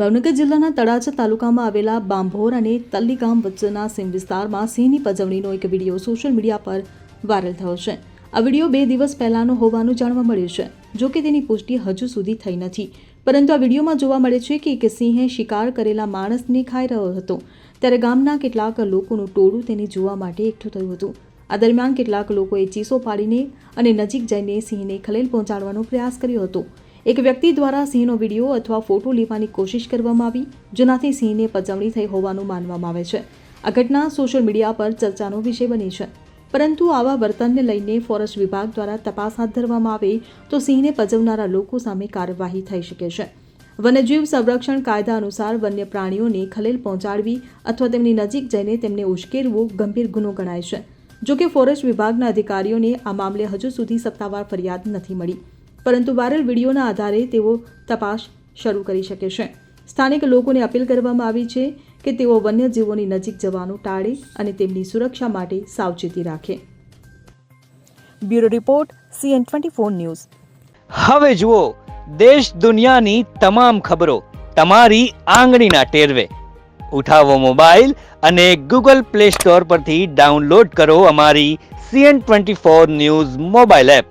ભાવનગર જિલ્લાના તળાજા તાલુકામાં આવેલા બાંભોર અને તલ્લી ગામ વચ્ચેના સીમ વિસ્તારમાં સિંહની પજવણીનો એક વીડિયો સોશિયલ મીડિયા પર વાયરલ થયો છે. આ વીડિયો બે દિવસ પહેલાનો હોવાનું જાણવા મળ્યું છે. જો કે તેની પુષ્ટિ હજુ સુધી થઈ નથી. પરંતુ આ વિડીયોમાં જોવા મળે છે કે એક સિંહે શિકાર કરેલા માણસને ખાઈ રહ્યો હતો. ત્યારે ગામના કેટલાક લોકોનું ટોળું તેને જોવા માટે એકઠું થયું હતું. આ દરમિયાન કેટલાક લોકોએ ચીસો પાડીને અને નજીક જઈને સિંહને ખલેલ પહોંચાડવાનો પ્રયાસ કર્યો હતો. એક વ્યક્તિ દ્વારા સિંહનો વીડિયો અથવા ફોટો લેવાની કોશિશ કરવામાં આવી, જેનાથી સિંહને પજવણી થઈ હોવાનું માનવામાં આવે છે. આ ઘટના સોશિયલ મીડિયા પર ચર્ચાનો વિષય બની છે. પરંતુ આવા વર્તનને લઈને ફોરેસ્ટ વિભાગ દ્વારા તપાસ હાથ ધરવામાં આવે તો સિંહને પજવનારા લોકો સામે કાર્યવાહી થઈ શકે છે. વન્યજીવ સંરક્ષણ કાયદા અનુસાર વન્ય પ્રાણીઓને ખલેલ પહોંચાડવી અથવા તેમની નજીક જઈને તેમને ઉશ્કેરવું ગંભીર ગુનો ગણાય છે. જો કે ફોરેસ્ટ વિભાગના અધિકારીઓને આ મામલે હજુ સુધી સત્તાવાર ફરિયાદ નથી મળી. પરંતુ વાયરલ વિડીયોના આધારે તેઓ તપાસ શરૂ કરી શકે છે. સ્થાનિક લોકોને અપીલ કરવામાં આવી છે કે તેઓ વન્યજીવોની નજીક જવાનું ટાળે અને તેમની સુરક્ષા માટે સાવચેતી રાખે. Bureau report, CN twenty four news. હવે જુઓ, દેશ દુનિયાની તમામ ખબરો તમારી આંગળીના ટેરવે. ઉઠાવો મોબાઈલ અને ગૂગલ પ્લે સ્ટોર પરથી ડાઉનલોડ કરો અમારી CN twenty four news mobile app.